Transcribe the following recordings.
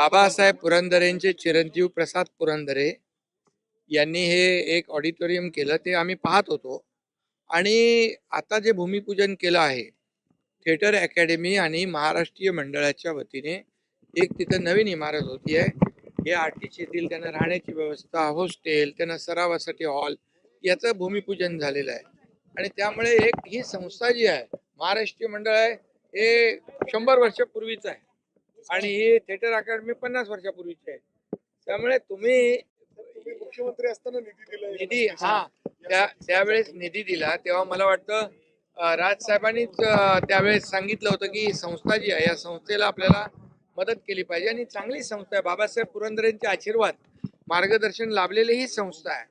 बाबासाहेब पुरंदरेंचे चिरंजीव प्रसाद पुरंदरे यांनी हे एक ऑडिटोरियम केलं ते आम्ही पाहत होतो. आणि आता जे भूमिपूजन केलं आहे थिएटर अकॅडमी आणि महाराष्ट्रीय मंडळाच्या वतीने एक तिथं नवीन इमारत होती आहे. हे आर्टिस्ट येथील त्यांना राहण्याची व्यवस्था हॉस्टेल त्यांना सरावासाठी हॉल याचं भूमिपूजन झालेलं आहे. आणि त्यामुळे एक ही संस्था जी आहे महाराष्ट्रीय मंडळ आहे हे शंभर वर्षापूर्वीच आहे. आणि ही थिएटर अकॅडमी पन्नास वर्षापूर्वीची आहे. त्यामुळे तुम्ही तुम्ही मुख्यमंत्री असताना निधी दिलाय निधी हा. त्या त्यावेळेस निधी दिला. तेव्हा मला वाटतं राजसाहेबांनीच त्यावेळेस सांगितलं होतं की ही संस्था जी आहे या संस्थेला आपल्याला मदत केली पाहिजे. आणि चांगली संस्था आहे. बाबासाहेब पुरंदरेंचे आशीर्वाद मार्गदर्शन लाभलेली ही संस्था आहे.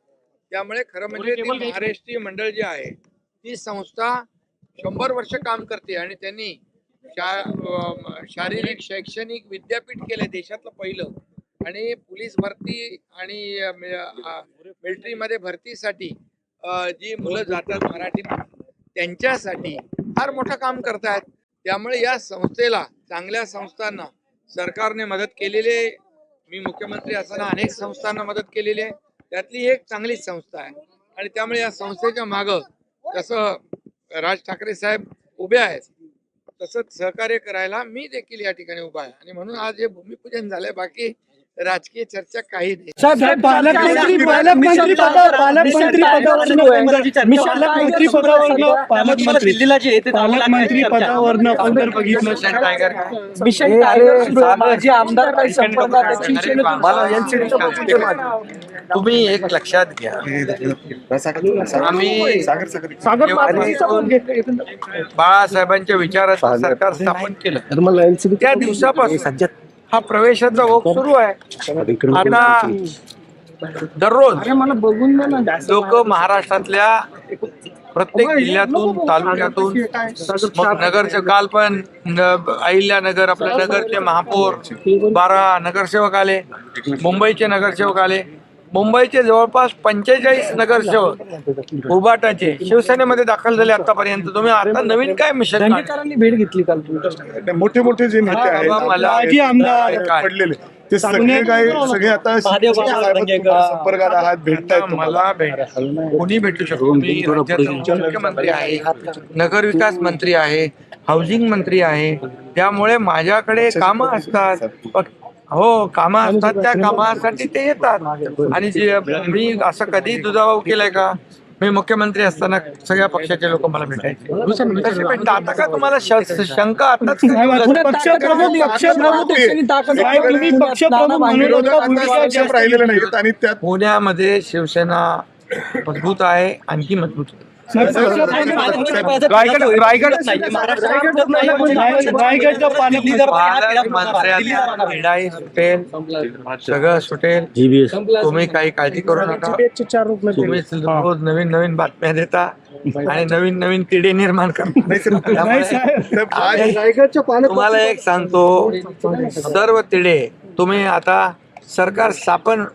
त्यामुळे खरं म्हणजे ती महाराष्ट्रीय मंडळ जे आहे ती संस्था शंभर वर्ष काम करते. आणि त्यांनी शा शारीरिक शैक्षणिक विद्यापीठ केलंय देशातलं पहिलं. आणि पोलीस भरती आणि मिलिटरीमध्ये भरतीसाठी जी मुलं जातात मराठी त्यांच्यासाठी फार मोठं काम करतायत. त्यामुळे या संस्थेला चांगल्या संस्थांना सरकारने मदत केलेली आहे. मी मुख्यमंत्री असताना अनेक संस्थांना मदत केलेली आहे. त्यातली एक चांगलीच संस्था आहे. आणि त्यामुळे या संस्थेच्या मागं जसं राज ठाकरे साहेब उभे आहेत तसंच सहकार्य करायला मी देखील या ठिकाणी उभा आहे. आणि म्हणून आज हे भूमिपूजन झालंय. बाकी राजकीय चर्चा काही नाही. साहेब पालकमंत्री पालकमंत्री पदा पालकमंत्री पालकमंत्री पदावरनं पालकमंत्री दिल्लीला जे येते पालकमंत्री पदावरनं आपण जर बघितलं. मिशन. माझे आमदार काही संपर्कात तुम्ही एक लक्षात घ्या. आम्ही. बाळासाहेबांच्या विचारात सरकार स्थापन केलं. त्या दिवसापासून हा प्रवेशाचा ओघ सुरू आहे. आता दररोज लोक महाराष्ट्रातल्या प्रत्येक जिल्ह्यातून तालुक्यातून नगरचे काल पण अहिल्यानगर आपल्या नगरचे महापौर बारा नगरसेवक आले मुंबईचे नगरसेवक आले. मुंबईचे जवळपास पंचेचाळीस नगरसेवक उबाटाचे शिवसेनेमध्ये दाखल झाले आतापर्यंत. तुम्ही आता नवीन काय मिशन काढलं? भेट घेतली काल तुमच्या मोठे मोठे जे नेते हा, आहेत बाबा, मला- माजी आमदार काय? पडलेले. ते सगळे काय सगळे आता महादेव बाबा साहेबांच्या दंगेकर. संपर्कात आहात भेटतायत आता मला भेट कोणी भेटू शकतो मी राज्याचा मुख्यमंत्री आहे नगर विकास मंत्री आहे हाऊसिंग मंत्री आहे. त्यामुळे माझ्याकडे कामं असतात. हो कामं असतात त्या कामासाठी ते येतात आणि जे मी असं कधी दुजाभाव केलाय का मी मुख्यमंत्री असताना सगळ्या पक्षाचे लोक मला भेटायचे भेटतात. आता का तुम्हाला शंका आताच पुण्यामध्ये शिवसेना मजबूत आहे आणखी मजबूत. रायगड रायगड सगळं सुटेल तुम्ही काही काळजी करू नका. तुम्ही रोज नवीन नवीन बातम्या देता आणि नवीन नवीन किडे निर्माण करता तुम्हाला एक सांगतो. सर्व तिडे तुम्ही आता सरकार स्थापन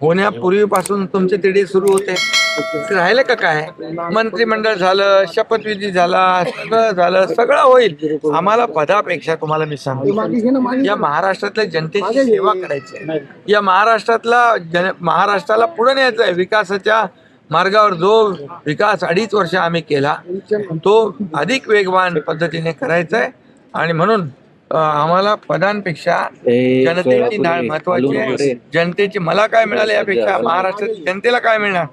होण्यापूर्वीपासून तुमचे तिडे सुरू होते. राहिले का काय? मंत्रिमंडळ झालं शपथविधी झाला सगळं झालं सगळं होईल. आम्हाला पदापेक्षा तुम्हाला मी सांगतो. या महाराष्ट्रातल्या जनतेची सेवा करायची आहे. या महाराष्ट्रातला जन महाराष्ट्राला पुढे न्यायचं आहे. विकासाच्या मार्गावर जो विकास अडीच वर्ष आम्ही केला तो अधिक वेगवान पद्धतीने करायचा आहे. आणि म्हणून आम्हाला पदांपेक्षा जनतेची नाळ महत्वाची आहे. जनतेची मला काय मिळालं यापेक्षा महाराष्ट्रात जनतेला काय मिळणार?